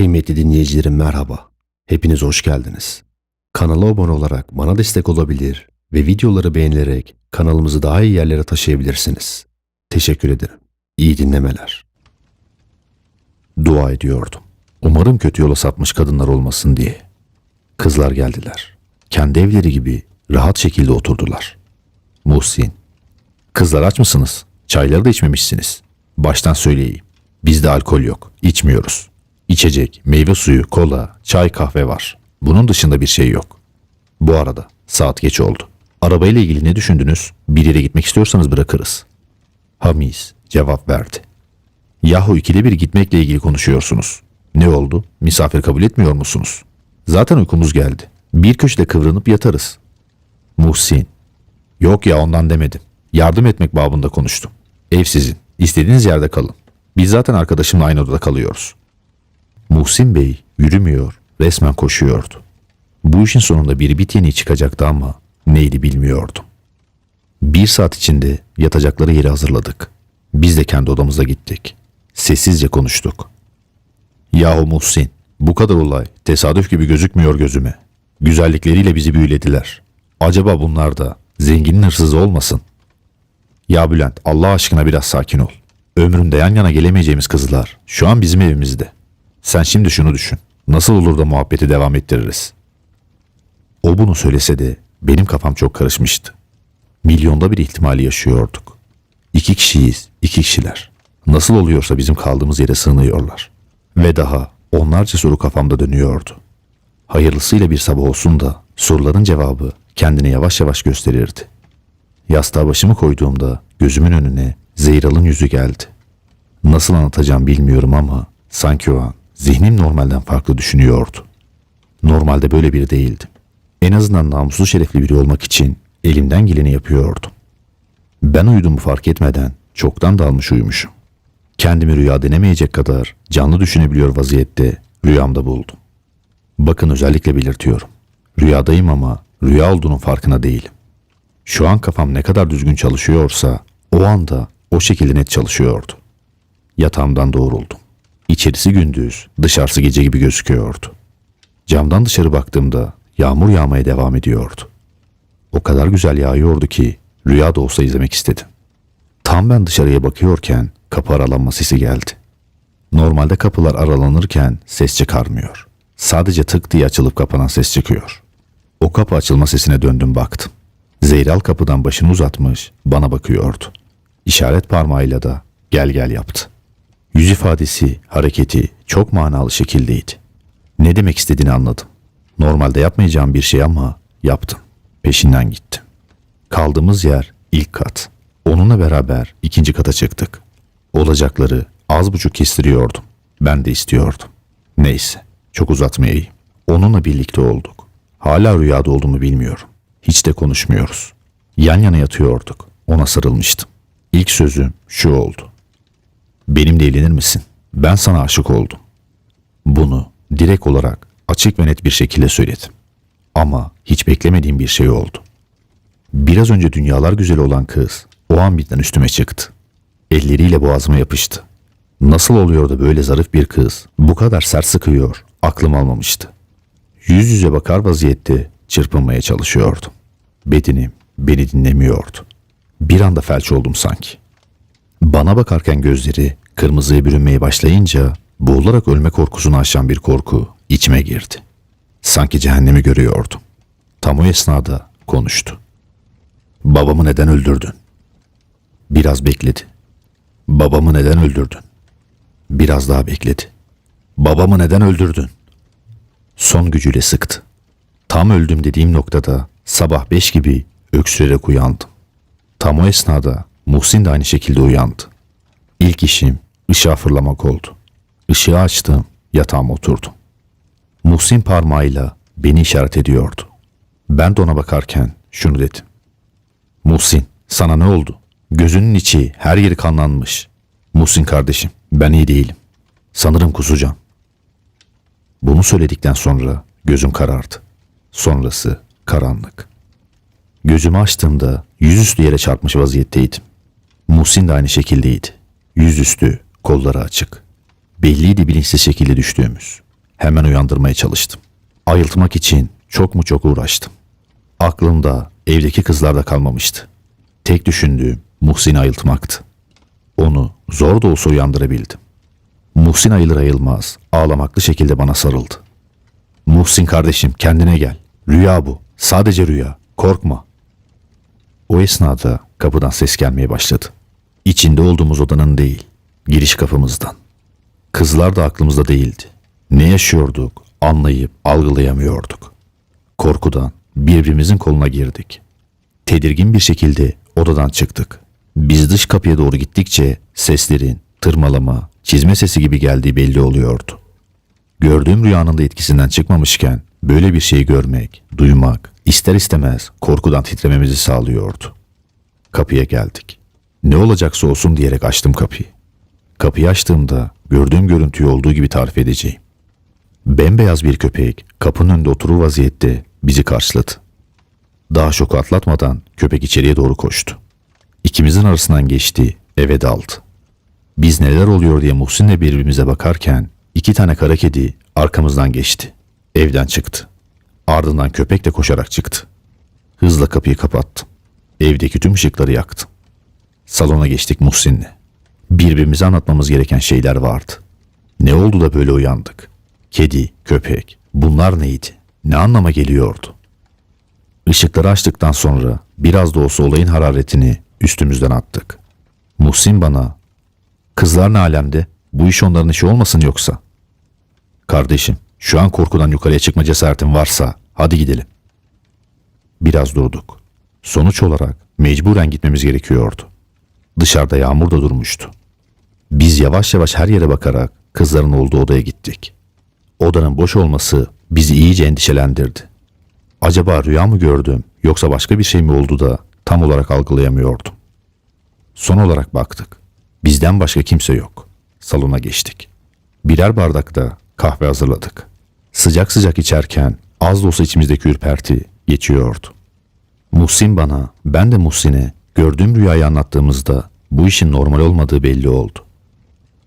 Kıymetli dinleyicilerim merhaba. Hepiniz hoş geldiniz. Kanala abone olarak bana destek olabilir ve videoları beğenerek kanalımızı daha iyi yerlere taşıyabilirsiniz. Teşekkür ederim. İyi dinlemeler. Dua ediyordum. Umarım kötü yola sapmış kadınlar olmasın diye. Kızlar geldiler. Kendi evleri gibi rahat şekilde oturdular. Muhsin. Kızlar aç mısınız? Çayları da içmemişsiniz. Baştan söyleyeyim. Bizde alkol yok. İçmiyoruz. İçecek, meyve suyu, kola, çay, kahve var. Bunun dışında bir şey yok. Bu arada saat geç oldu. Arabayla ilgili ne düşündünüz? Bir yere gitmek istiyorsanız bırakırız. Hamiz cevap verdi. Yahu ikili bir gitmekle ilgili konuşuyorsunuz. Ne oldu? Misafir kabul etmiyor musunuz? Zaten uykumuz geldi. Bir köşede kıvranıp yatarız. Muhsin. Yok ya ondan demedim. Yardım etmek babında konuştum. Ev sizin. İstediğiniz yerde kalın. Biz zaten arkadaşımla aynı odada kalıyoruz. Muhsin Bey yürümüyor, resmen koşuyordu. Bu işin sonunda bir bit yeniği çıkacaktı ama neydi bilmiyordum. Bir saat içinde yatacakları yeri hazırladık. Biz de kendi odamıza gittik. Sessizce konuştuk. Yahu Muhsin, bu kadar olay tesadüf gibi gözükmüyor gözüme. Güzellikleriyle bizi büyülediler. Acaba bunlar da zenginin hırsızı olmasın? Ya Bülent, Allah aşkına biraz sakin ol. Ömründe yan yana gelemeyeceğimiz kızlar şu an bizim evimizde. Sen şimdi şunu düşün. Nasıl olur da muhabbeti devam ettiririz? O bunu söylese de benim kafam çok karışmıştı. Milyonda bir ihtimali yaşıyorduk. İki kişiyiz, iki kişiler. Nasıl oluyorsa bizim kaldığımız yere sığınıyorlar. Ve daha onlarca soru kafamda dönüyordu. Hayırlısıyla bir sabah olsun da soruların cevabı kendini yavaş yavaş gösterirdi. Yastığa başımı koyduğumda gözümün önüne Zeyral'ın yüzü geldi. Nasıl anlatacağım bilmiyorum ama sanki o an zihnim normalden farklı düşünüyordu. Normalde böyle biri değildim. En azından namuslu şerefli biri olmak için elimden geleni yapıyordum. Ben uyuduğumu fark etmeden çoktan dalmış uyumuşum. Kendimi rüya denemeyecek kadar canlı düşünebiliyor vaziyette rüyamda buldum. Bakın özellikle belirtiyorum. Rüyadayım ama rüya olduğunun farkına değilim. Şu an kafam ne kadar düzgün çalışıyorsa o anda o şekilde net çalışıyordu. Yatağımdan doğruldum. İçerisi gündüz, dışarısı gece gibi gözüküyordu. Camdan dışarı baktığımda yağmur yağmaya devam ediyordu. O kadar güzel yağıyordu ki rüya da olsa izlemek istedim. Tam ben dışarıya bakıyorken kapı aralanma sesi geldi. Normalde kapılar aralanırken ses çıkarmıyor. Sadece tık diye açılıp kapanan ses çıkıyor. O kapı açılma sesine döndüm baktım. Zeyral kapıdan başını uzatmış bana bakıyordu. İşaret parmağıyla da gel gel yaptı. Yüz ifadesi, hareketi çok manalı şekildeydi. Ne demek istediğini anladım. Normalde yapmayacağım bir şey ama yaptım. Peşinden gittim. Kaldığımız yer ilk kat. Onunla beraber ikinci kata çıktık. Olacakları az buçuk kestiriyordum. Ben de istiyordum. Neyse, çok uzatmayayım. Onunla birlikte olduk. Hala rüyada olduğumu bilmiyorum. Hiç de konuşmuyoruz. Yan yana yatıyorduk. Ona sarılmıştım. İlk sözüm şu oldu. Benimle evlenir misin? Ben sana aşık oldum. Bunu direkt olarak açık ve net bir şekilde söyledim. Ama hiç beklemediğim bir şey oldu. Biraz önce dünyalar güzeli olan kız o an birden üstüme çıktı. Elleriyle boğazıma yapıştı. Nasıl oluyor da böyle zarif bir kız bu kadar sert sıkıyor aklım almamıştı. Yüz yüze bakar vaziyette çırpınmaya çalışıyordum. Bedenim beni dinlemiyordu. Bir anda felç oldum sanki. Bana bakarken gözleri kırmızıya bürünmeye başlayınca boğularak ölme korkusunu aşan bir korku içime girdi. Sanki cehennemi görüyordum. Tam o esnada konuştu. Babamı neden öldürdün? Biraz bekledi. Babamı neden öldürdün? Biraz daha bekledi. Babamı neden öldürdün? Son gücüyle sıktı. Tam öldüm dediğim noktada sabah beş gibi öksürerek uyandım. Tam o esnada Muhsin de aynı şekilde uyandı. İlk işim ışığa fırlamak oldu. Işığı açtım, yatağıma oturdum. Muhsin parmağıyla beni işaret ediyordu. Ben de ona bakarken şunu dedim. Muhsin, sana ne oldu? Gözünün içi, her yeri kanlanmış. Muhsin kardeşim, ben iyi değilim. Sanırım kusacağım. Bunu söyledikten sonra gözüm karardı. Sonrası karanlık. Gözümü açtığımda yüzüstü yere çarpmış vaziyetteydim. Muhsin de aynı şekildeydi. Yüzüstü, kolları açık. Belliydi bilinçsiz şekilde düştüğümüz. hemen uyandırmaya çalıştım. Ayıltmak için çok mu çok uğraştım. Aklımda evdeki kızlarda kalmamıştı. Tek düşündüğüm Muhsin'i ayıltmaktı. Onu zor da olsa uyandırabildim. Muhsin ayılır ayılmaz ağlamaklı şekilde bana sarıldı. Muhsin kardeşim kendine gel. Rüya bu. Sadece rüya. Korkma. O esnada kapıdan ses gelmeye başladı. İçinde olduğumuz odanın değil, giriş kapımızdan. Kızlar da aklımızda değildi. Ne yaşıyorduk anlayıp algılayamıyorduk. Korkudan birbirimizin koluna girdik. Tedirgin bir şekilde odadan çıktık. Biz dış kapıya doğru gittikçe seslerin tırmalama, çizme sesi gibi geldiği belli oluyordu. Gördüğüm rüyanın da etkisinden çıkmamışken böyle bir şeyi görmek, duymak ister istemez korkudan titrememizi sağlıyordu. Kapıya geldik. Ne olacaksa olsun diyerek açtım kapıyı. Kapıyı açtığımda gördüğüm görüntüyü olduğu gibi tarif edeceğim. Bembeyaz bir köpek kapının önünde oturur vaziyette bizi karşıladı. Daha şoku atlatmadan köpek içeriye doğru koştu. İkimizin arasından geçti, eve daldı. Biz neler oluyor diye Muhsin'le birbirimize bakarken iki tane kara kedi arkamızdan geçti. Evden çıktı. Ardından köpek de koşarak çıktı. Hızla kapıyı kapattım. Evdeki tüm ışıkları yaktım. Salona geçtik Muhsin'le. Birbirimize anlatmamız gereken şeyler vardı. Ne oldu da böyle uyandık? Kedi, köpek, bunlar neydi? Ne anlama geliyordu? Işıkları açtıktan sonra biraz da olsa olayın hararetini üstümüzden attık. Muhsin bana, kızlar ne alemde? Bu iş onların işi olmasın yoksa? Kardeşim, şu an korkudan yukarıya çıkma cesaretin varsa hadi gidelim. Biraz durduk. Sonuç olarak mecburen gitmemiz gerekiyordu. Dışarıda yağmur da durmuştu. Biz yavaş yavaş her yere bakarak kızların olduğu odaya gittik. Odanın boş olması bizi iyice endişelendirdi. Acaba rüya mı gördüm yoksa başka bir şey mi oldu da tam olarak algılayamıyordum. Son olarak baktık. Bizden başka kimse yok. Salona geçtik. Birer bardakta kahve hazırladık. Sıcak sıcak içerken az da olsa içimizdeki ürperti geçiyordu. Muhsin bana, ben de Muhsin'e gördüğüm rüyayı anlattığımızda bu işin normal olmadığı belli oldu.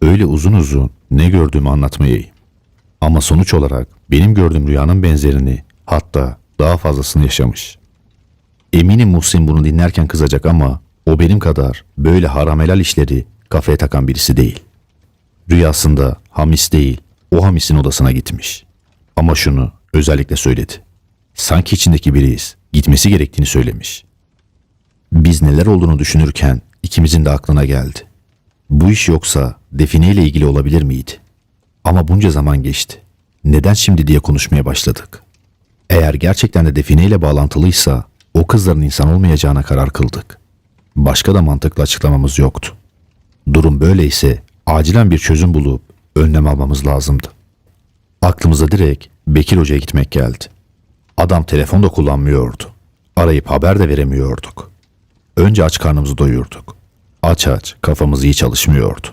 Öyle uzun uzun ne gördüğümü anlatmayayım. Ama sonuç olarak benim gördüğüm rüyanın benzerini hatta daha fazlasını yaşamış. Eminim Muhsin bunu dinlerken kızacak ama o benim kadar böyle haram helal işleri kafaya takan birisi değil. Rüyasında Hamis değil, o Hamis'in odasına gitmiş. Ama şunu özellikle söyledi. Sanki içindeki biriyiz, gitmesi gerektiğini söylemiş. Biz neler olduğunu düşünürken ikimizin de aklına geldi. Bu iş yoksa defineyle ilgili olabilir miydi? Ama bunca zaman geçti. Neden şimdi diye konuşmaya başladık. Eğer gerçekten de defineyle bağlantılıysa o kızların insan olmayacağına karar kıldık. Başka da mantıklı açıklamamız yoktu. Durum böyleyse acilen bir çözüm bulup önlem almamız lazımdı. Aklımıza direkt Bekir Hoca'ya gitmek geldi. Adam telefon da kullanmıyordu. Arayıp haber de veremiyorduk. Önce aç karnımızı doyurduk. Aç aç kafamız iyi çalışmıyordu.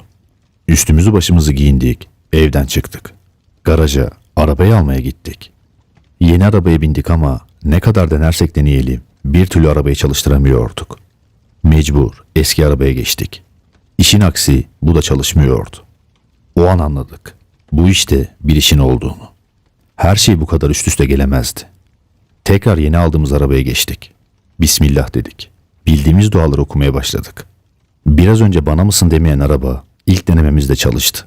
Üstümüzü başımızı giyindik, evden çıktık. Garaja arabayı almaya gittik. Yeni arabaya bindik ama ne kadar denersek deneyelim bir türlü arabayı çalıştıramıyorduk. Mecbur eski arabaya geçtik. İşin aksi bu da çalışmıyordu. O an anladık. Bu işte bir işin olduğunu. Her şey bu kadar üst üste gelemezdi. Tekrar yeni aldığımız arabaya geçtik. Bismillah dedik. Bildiğimiz duaları okumaya başladık. Biraz önce bana mısın demeyen araba ilk denememizde çalıştı.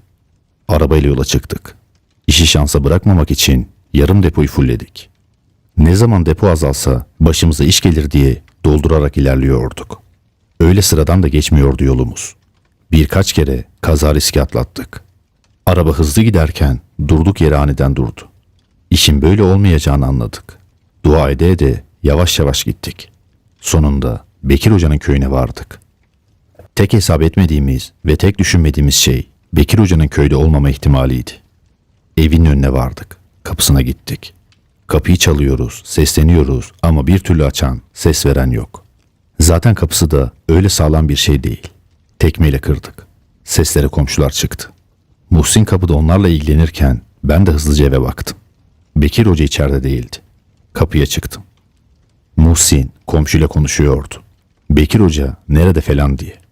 Arabayla yola çıktık. İşi şansa bırakmamak için yarım depoyu fullledik. Ne zaman depo azalsa başımıza iş gelir diye doldurarak ilerliyorduk. Öyle sıradan da geçmiyordu yolumuz. Birkaç kere kaza riski atlattık. Araba hızlı giderken durduk yere aniden durdu. İşin böyle olmayacağını anladık. Dua ede ede yavaş yavaş gittik. Sonunda Bekir Hoca'nın köyüne vardık. Tek hesap etmediğimiz ve tek düşünmediğimiz şey Bekir Hoca'nın köyde olmama ihtimaliydi. Evin önüne vardık. Kapısına gittik. Kapıyı çalıyoruz, sesleniyoruz ama bir türlü açan, ses veren yok. Zaten kapısı da öyle sağlam bir şey değil. Tekmeyle kırdık. Seslere komşular çıktı. Muhsin kapıda onlarla ilgilenirken ben de hızlıca eve baktım. Bekir Hoca içeride değildi. Kapıya çıktım. Muhsin komşuyla konuşuyordu. Bekir Hoca nerede falan diye.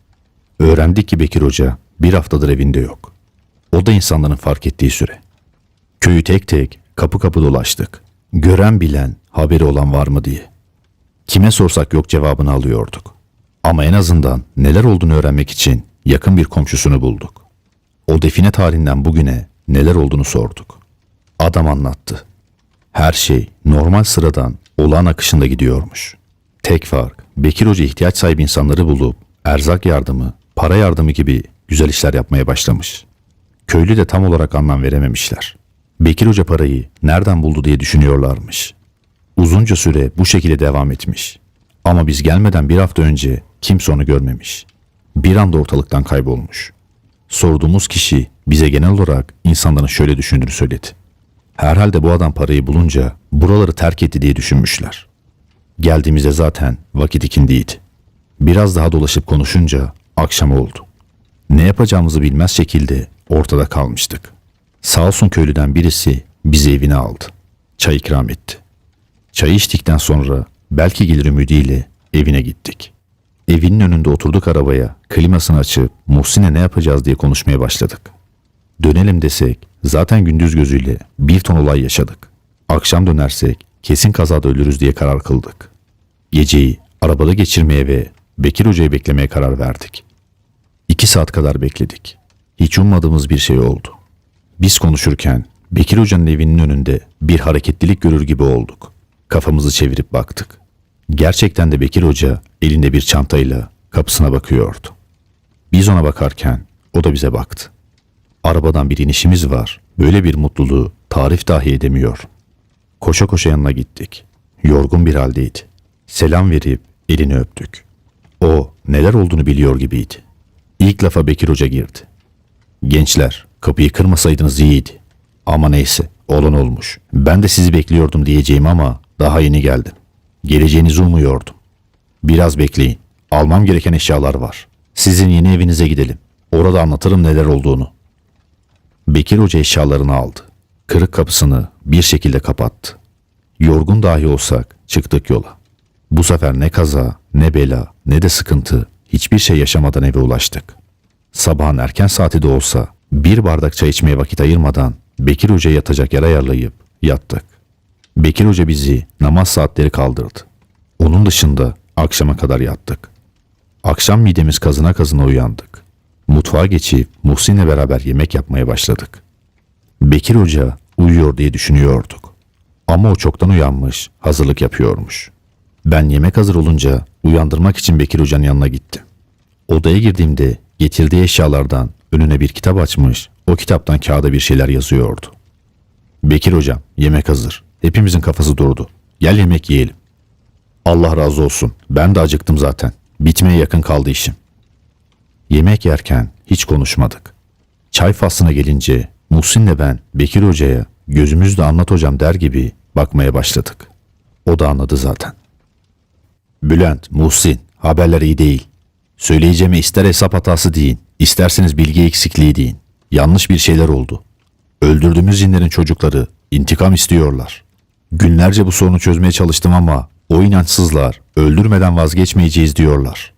Öğrendik ki Bekir Hoca bir haftadır evinde yok. O da insanların fark ettiği süre. Köyü tek tek kapı kapı dolaştık. Gören bilen haberi olan var mı diye. Kime sorsak yok cevabını alıyorduk. Ama en azından neler olduğunu öğrenmek için yakın bir komşusunu bulduk. O define tarihinden bugüne neler olduğunu sorduk. Adam anlattı. Her şey normal sıradan olağan akışında gidiyormuş. Tek fark Bekir Hoca ihtiyaç sahibi insanları bulup erzak yardımı, para yardımı gibi güzel işler yapmaya başlamış. Köylü de tam olarak anlam verememişler. Bekir Hoca parayı nereden buldu diye düşünüyorlarmış. Uzunca süre bu şekilde devam etmiş. Ama biz gelmeden bir hafta önce kimse onu görmemiş. Bir anda ortalıktan kaybolmuş. Sorduğumuz kişi bize genel olarak insanların şöyle düşündüğünü söyledi. Herhalde bu adam parayı bulunca buraları terk etti diye düşünmüşler. Geldiğimizde zaten vakit ikindiydi. Biraz daha dolaşıp konuşunca akşam oldu. Ne yapacağımızı bilmez şekilde ortada kalmıştık. Sağ olsun köylüden birisi bizi evine aldı. Çay ikram etti. Çayı içtikten sonra belki gelir ümidiyle evine gittik. Evinin önünde oturduk arabaya, klimasını açıp Muhsin'e ne yapacağız diye konuşmaya başladık. Dönelim desek zaten gündüz gözüyle bir ton olay yaşadık. Akşam dönersek kesin kazada ölürüz diye karar kıldık. Geceyi arabada geçirmeye ve Bekir Hoca'yı beklemeye karar verdik. İki saat kadar bekledik. Hiç ummadığımız bir şey oldu. Biz konuşurken Bekir Hoca'nın evinin önünde bir hareketlilik görür gibi olduk. Kafamızı çevirip baktık. Gerçekten de Bekir Hoca elinde bir çantayla kapısına bakıyordu. Biz ona bakarken o da bize baktı. Arabadan bir inişimiz var. Böyle bir mutluluğu tarif dahi edemiyor. Koşa koşa yanına gittik. Yorgun bir haldeydi. Selam verip elini öptük. O neler olduğunu biliyor gibiydi. İlk lafa Bekir Hoca girdi. Gençler kapıyı kırmasaydınız iyiydi. Ama neyse olan olmuş. Ben de sizi bekliyordum diyeceğim ama daha yeni geldim. Geleceğinizi umuyordum. Biraz bekleyin. Almam gereken eşyalar var. Sizin yeni evinize gidelim. Orada anlatırım neler olduğunu. Bekir Hoca eşyalarını aldı. Kırık kapısını bir şekilde kapattı. Yorgun dahi olsak çıktık yola. Bu sefer ne kaza, ne bela, ne de sıkıntı, hiçbir şey yaşamadan eve ulaştık. Sabahın erken saati de olsa bir bardak çay içmeye vakit ayırmadan Bekir Hoca yatacak yer ayarlayıp yattık. Bekir Hoca bizi namaz saatleri kaldırdı. Onun dışında akşama kadar yattık. Akşam midemiz kazına kazına uyandık. Mutfağa geçip Muhsin'le beraber yemek yapmaya başladık. Bekir Hoca uyuyor diye düşünüyorduk. Ama o çoktan uyanmış, hazırlık yapıyormuş. Ben yemek hazır olunca uyandırmak için Bekir Hoca'nın yanına gittim. Odaya girdiğimde getirdiği eşyalardan önüne bir kitap açmış, o kitaptan kağıda bir şeyler yazıyordu. Bekir hocam, yemek hazır. Hepimizin kafası durdu. Gel yemek yiyelim. Allah razı olsun. Ben de acıktım zaten. Bitmeye yakın kaldı işim. Yemek yerken hiç konuşmadık. Çay faslına gelince Muhsin'le ben Bekir Hoca'ya gözümüzle anlat hocam der gibi bakmaya başladık. O da anladı zaten. Bülent, Muhsin, haberler iyi değil. Söyleyeceğime ister hesap hatası deyin, isterseniz bilgi eksikliği deyin. Yanlış bir şeyler oldu. Öldürdüğümüz cinlerin çocukları intikam istiyorlar. Günlerce bu sorunu çözmeye çalıştım ama o inançsızlar öldürmeden vazgeçmeyeceğiz diyorlar.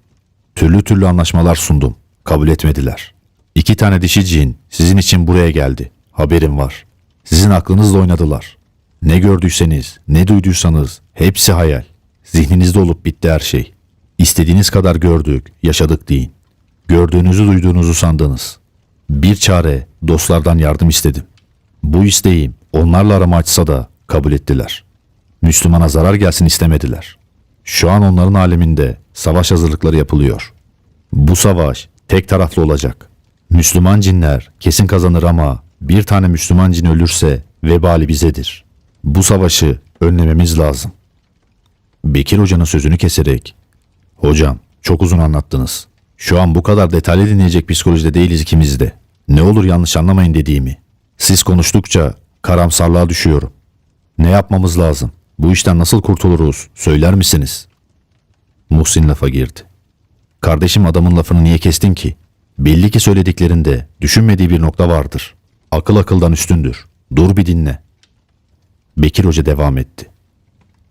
Türlü türlü anlaşmalar sundum. Kabul etmediler. İki tane dişi cin sizin için buraya geldi. Haberim var. Sizin aklınızla oynadılar. Ne gördüyseniz, ne duyduysanız hepsi hayal. Zihninizde olup bitti her şey. İstediğiniz kadar gördük, yaşadık deyin. Gördüğünüzü duyduğunuzu sandınız. Bir çare dostlardan yardım istedim. Bu isteğim onlarla arama açsa da kabul ettiler. Müslümana zarar gelsin istemediler. Şu an onların aleminde savaş hazırlıkları yapılıyor. Bu savaş tek taraflı olacak. Müslüman cinler kesin kazanır ama bir tane Müslüman cin ölürse vebali bizedir. Bu savaşı önlememiz lazım. Bekir Hoca'nın sözünü keserek, Hocam çok uzun anlattınız. Şu an bu kadar detaylı dinleyecek psikolojide değiliz ikimiz de. Ne olur yanlış anlamayın dediğimi. Siz konuştukça karamsarlığa düşüyorum. Ne yapmamız lazım? Bu işten nasıl kurtuluruz? Söyler misiniz? Muhsin lafa girdi. Kardeşim adamın lafını niye kestin ki? Belli ki söylediklerinde düşünmediği bir nokta vardır. Akıl akıldan üstündür. Dur bir dinle. Bekir Hoca devam etti.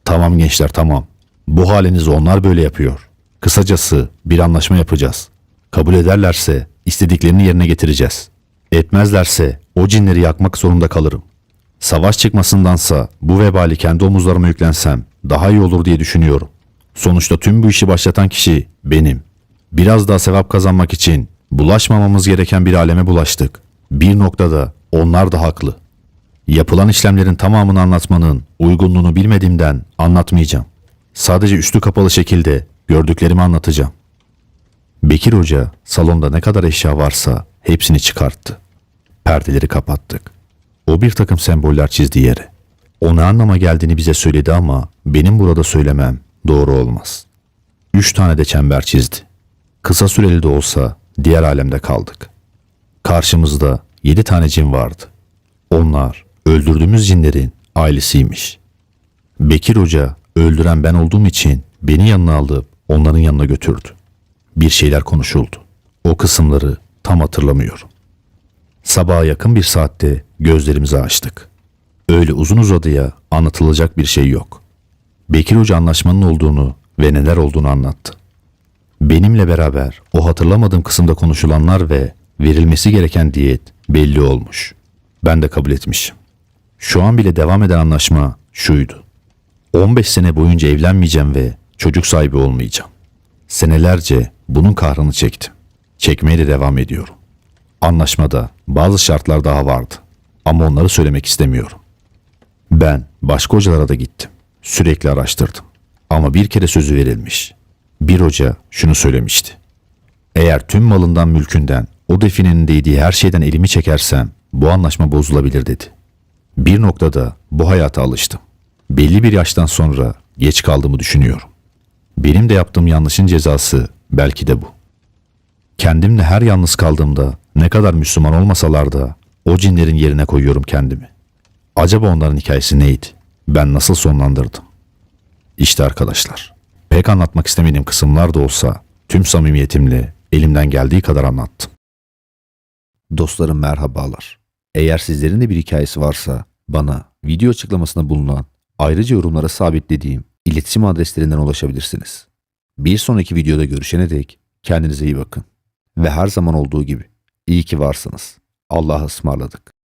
Tamam gençler tamam. Bu halinizi onlar böyle yapıyor. Kısacası bir anlaşma yapacağız. Kabul ederlerse istediklerini yerine getireceğiz. Etmezlerse o cinleri yakmak zorunda kalırım. Savaş çıkmasındansa bu vebali kendi omuzlarıma yüklensem daha iyi olur diye düşünüyorum. Sonuçta tüm bu işi başlatan kişi benim. Biraz daha sevap kazanmak için bulaşmamamız gereken bir aleme bulaştık. Bir noktada onlar da haklı. Yapılan işlemlerin tamamını anlatmanın uygunluğunu bilmediğimden anlatmayacağım. Sadece üstü kapalı şekilde gördüklerimi anlatacağım. Bekir Hoca salonda ne kadar eşya varsa hepsini çıkarttı. Perdeleri kapattık. O bir takım semboller çizdi yere. O ne anlama geldiğini bize söyledi ama benim burada söylemem doğru olmaz. Üç tane de çember çizdi. Kısa süreli de olsa diğer alemde kaldık. Karşımızda yedi tane cin vardı. Onlar öldürdüğümüz cinlerin ailesiymiş. Bekir Hoca öldüren ben olduğum için beni yanına alıp onların yanına götürdü. Bir şeyler konuşuldu. O kısımları tam hatırlamıyorum. Sabaha yakın bir saatte gözlerimizi açtık. Öyle uzun uzadıya anlatılacak bir şey yok. Bekir Hoca anlaşmanın olduğunu ve neler olduğunu anlattı. Benimle beraber o hatırlamadığım kısımda konuşulanlar ve verilmesi gereken diyet belli olmuş. Ben de kabul etmişim. Şu an bile devam eden anlaşma şuydu. 15 sene boyunca evlenmeyeceğim ve çocuk sahibi olmayacağım. Senelerce bunun kahrını çektim. Çekmeye de devam ediyorum. Anlaşmada bazı şartlar daha vardı. Ama onları söylemek istemiyorum. Ben başka hocalara da gittim. Sürekli araştırdım. Ama bir kere sözü verilmiş. Bir hoca şunu söylemişti. Eğer tüm malından mülkünden o definenin değdiği her şeyden elimi çekersem bu anlaşma bozulabilir dedi. Bir noktada bu hayata alıştım. Belli bir yaştan sonra geç kaldığımı düşünüyorum. Benim de yaptığım yanlışın cezası belki de bu. Kendimle her yalnız kaldığımda ne kadar Müslüman olmasalar da o cinlerin yerine koyuyorum kendimi. Acaba onların hikayesi neydi? Ben nasıl sonlandırdım? İşte arkadaşlar, pek anlatmak istemediğim kısımlar da olsa tüm samimiyetimle elimden geldiği kadar anlattım. Dostlarım merhabalar. Eğer sizlerin de bir hikayesi varsa bana video açıklamasında bulunan ayrıca yorumlara sabitlediğim iletişim adreslerinden ulaşabilirsiniz. Bir sonraki videoda görüşene dek kendinize iyi bakın. Ve her zaman olduğu gibi iyi ki varsınız. Allah'a ısmarladık.